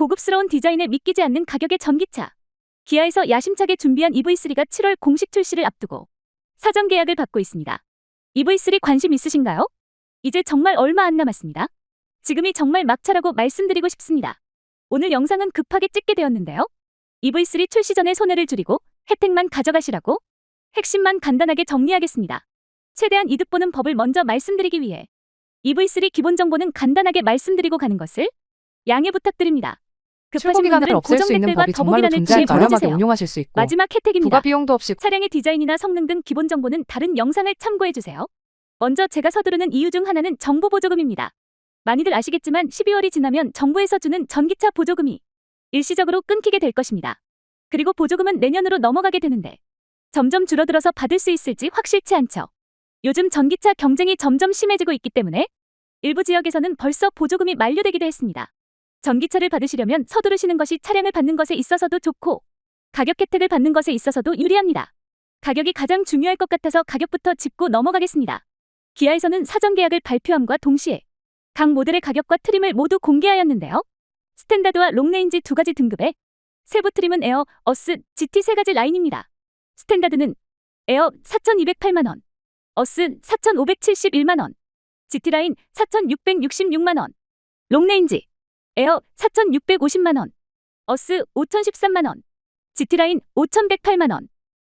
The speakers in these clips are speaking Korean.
고급스러운 디자인에 믿기지 않는 가격의 전기차. 기아에서 야심차게 준비한 EV3가 7월 공식 출시를 앞두고 사전 계약을 받고 있습니다. EV3 관심 있으신가요? 이제 정말 얼마 안 남았습니다. 지금이 정말 막차라고 말씀드리고 싶습니다. 오늘 영상은 급하게 찍게 되었는데요. EV3 출시 전에 손해를 줄이고 혜택만 가져가시라고 핵심만 간단하게 정리하겠습니다. 최대한 이득 보는 법을 먼저 말씀드리기 위해 EV3 기본 정보는 간단하게 말씀드리고 가는 것을 양해 부탁드립니다. 급하신 기간을 분들은 없앨 수 있는 법이 정말로 크게 저렴하게. 운용하실 수 있고 마지막 혜택입니다. 부가 비용도 없이 차량의 디자인이나 성능 등 기본 정보는 다른 영상을 참고해 주세요. 먼저 제가 서두르는 이유 중 하나는 정보 보조금입니다. 많이들 아시겠지만 12월이 지나면 정부에서 주는 전기차 보조금이 일시적으로 끊기게 될 것입니다. 그리고 보조금은 내년으로 넘어가게 되는데 점점 줄어들어서 받을 수 있을지 확실치 않죠. 요즘 전기차 경쟁이 점점 심해지고 있기 때문에 일부 지역에서는 벌써 보조금이 만료되기도 했습니다. 전기차를 받으시려면 서두르시는 것이 차량을 받는 것에 있어서도 좋고 가격 혜택을 받는 것에 있어서도 유리합니다. 가격이 가장 중요할 것 같아서 가격부터 짚고 넘어가겠습니다. 기아에서는 사전 계약을 발표함과 동시에 각 모델의 가격과 트림을 모두 공개하였는데요. 스탠다드와 롱레인지 두 가지 등급에 세부 트림은 에어, 어스, GT 세 가지 라인입니다. 스탠다드는 에어 4,208만 원, 어스 4,571만 원, GT 라인 4,666만 원, 롱레인지 에어 4,650만 원, 어스 5,013만 원, GT 라인 5,108만 원.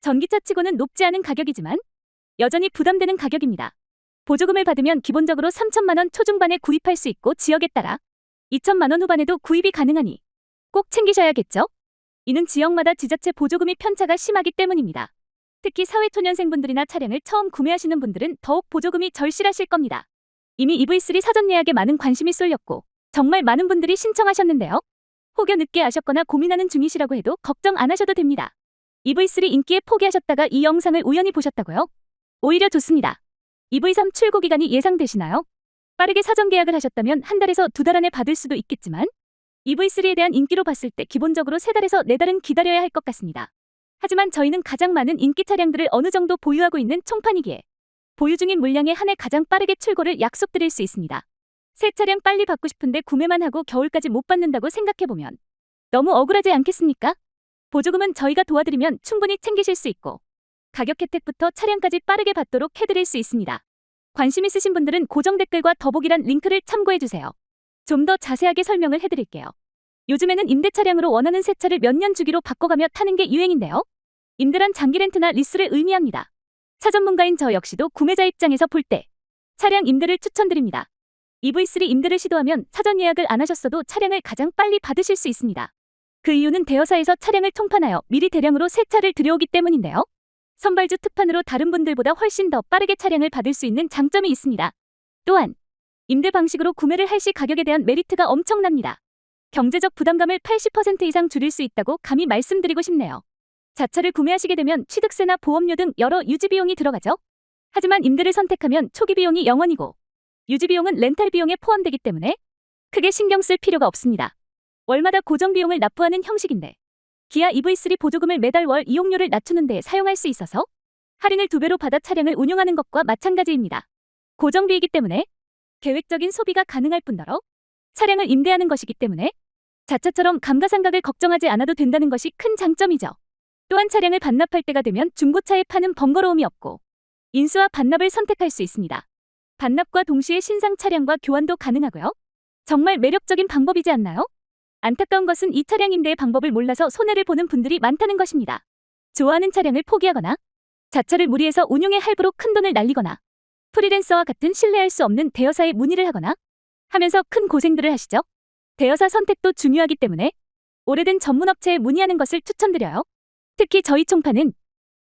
전기차 치고는 높지 않은 가격이지만 여전히 부담되는 가격입니다. 보조금을 받으면 기본적으로 3천만 원 초중반에 구입할 수 있고 지역에 따라 2천만 원 후반에도 구입이 가능하니 꼭 챙기셔야겠죠? 이는 지역마다 지자체 보조금이 편차가 심하기 때문입니다. 특히 사회초년생분들이나 차량을 처음 구매하시는 분들은 더욱 보조금이 절실하실 겁니다. 이미 EV3 사전 예약에 많은 관심이 쏠렸고 정말 많은 분들이 신청하셨는데요. 혹여 늦게 아셨거나 고민하는 중이시라고 해도 걱정 안 하셔도 됩니다. EV3 인기에 포기하셨다가 이 영상을 우연히 보셨다고요? 오히려 좋습니다. EV3 출고 기간이 예상되시나요? 빠르게 사전 계약을 하셨다면 한 달에서 두 달 안에 받을 수도 있겠지만 EV3에 대한 인기로 봤을 때 기본적으로 세 달에서 네 달은 기다려야 할 것 같습니다. 하지만 저희는 가장 많은 인기 차량들을 어느 정도 보유하고 있는 총판이기에 보유 중인 물량에 한해 가장 빠르게 출고를 약속드릴 수 있습니다. 새 차량 빨리 받고 싶은데 구매만 하고 겨울까지 못 받는다고 생각해보면 너무 억울하지 않겠습니까? 보조금은 저희가 도와드리면 충분히 챙기실 수 있고 가격 혜택부터 차량까지 빠르게 받도록 해드릴 수 있습니다. 관심 있으신 분들은 고정 댓글과 더보기란 링크를 참고해주세요. 좀 더 자세하게 설명을 해드릴게요. 요즘에는 임대 차량으로 원하는 새 차를 몇 년 주기로 바꿔가며 타는 게 유행인데요. 임대란 장기 렌트나 리스를 의미합니다. 차 전문가인 저 역시도 구매자 입장에서 볼 때 차량 임대를 추천드립니다. EV3 임대를 시도하면 사전 예약을 안 하셨어도 차량을 가장 빨리 받으실 수 있습니다. 그 이유는 대여사에서 차량을 통판하여 미리 대량으로 새 차를 들여오기 때문인데요. 선발주 특판으로 다른 분들보다 훨씬 더 빠르게 차량을 받을 수 있는 장점이 있습니다. 또한 임대 방식으로 구매를 할 시 가격에 대한 메리트가 엄청납니다. 경제적 부담감을 80% 이상 줄일 수 있다고 감히 말씀드리고 싶네요. 자차를 구매하시게 되면 취득세나 보험료 등 여러 유지 비용이 들어가죠. 하지만 임대를 선택하면 초기 비용이 0원이고 유지 비용은 렌탈 비용에 포함되기 때문에 크게 신경 쓸 필요가 없습니다. 월마다 고정 비용을 납부하는 형식인데 기아 EV3 보조금을 매달 월 이용료를 낮추는 데 사용할 수 있어서 할인을 두 배로 받아 차량을 운용하는 것과 마찬가지입니다. 고정비이기 때문에 계획적인 소비가 가능할 뿐더러 차량을 임대하는 것이기 때문에 자차처럼 감가상각을 걱정하지 않아도 된다는 것이 큰 장점이죠. 또한 차량을 반납할 때가 되면 중고차에 파는 번거로움이 없고 인수와 반납을 선택할 수 있습니다. 반납과 동시에 신상 차량과 교환도 가능하고요. 정말 매력적인 방법이지 않나요? 안타까운 것은 이 차량 임대의 방법을 몰라서 손해를 보는 분들이 많다는 것입니다. 좋아하는 차량을 포기하거나 자차를 무리해서 운용에 할부로 큰 돈을 날리거나 프리랜서와 같은 신뢰할 수 없는 대여사에 문의를 하거나 하면서 큰 고생들을 하시죠. 대여사 선택도 중요하기 때문에 오래된 전문업체에 문의하는 것을 추천드려요. 특히 저희 총판은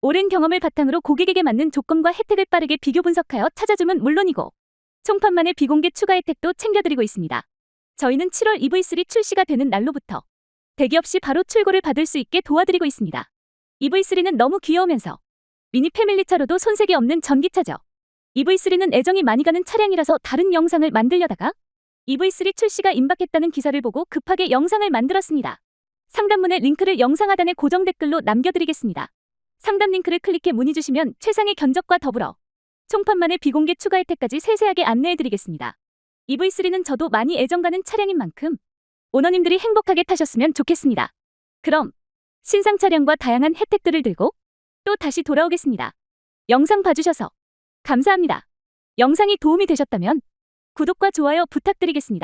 오랜 경험을 바탕으로 고객에게 맞는 조건과 혜택을 빠르게 비교 분석하여 찾아주면 물론이고 총판만의 비공개 추가 혜택도 챙겨드리고 있습니다. 저희는 7월 EV3 출시가 되는 날로부터 대기 없이 바로 출고를 받을 수 있게 도와드리고 있습니다. EV3는 너무 귀여우면서 미니 패밀리차로도 손색이 없는 전기차죠. EV3는 애정이 많이 가는 차량이라서 다른 영상을 만들려다가 EV3 출시가 임박했다는 기사를 보고 급하게 영상을 만들었습니다. 상담문의 링크를 영상 하단에 고정 댓글로 남겨드리겠습니다. 상담 링크를 클릭해 문의 주시면 최상의 견적과 더불어 총판만의 비공개 추가 혜택까지 세세하게 안내해드리겠습니다. EV3는 저도 많이 애정가는 차량인 만큼 오너님들이 행복하게 타셨으면 좋겠습니다. 그럼 신상 차량과 다양한 혜택들을 들고 또 다시 돌아오겠습니다. 영상 봐주셔서 감사합니다. 영상이 도움이 되셨다면 구독과 좋아요 부탁드리겠습니다.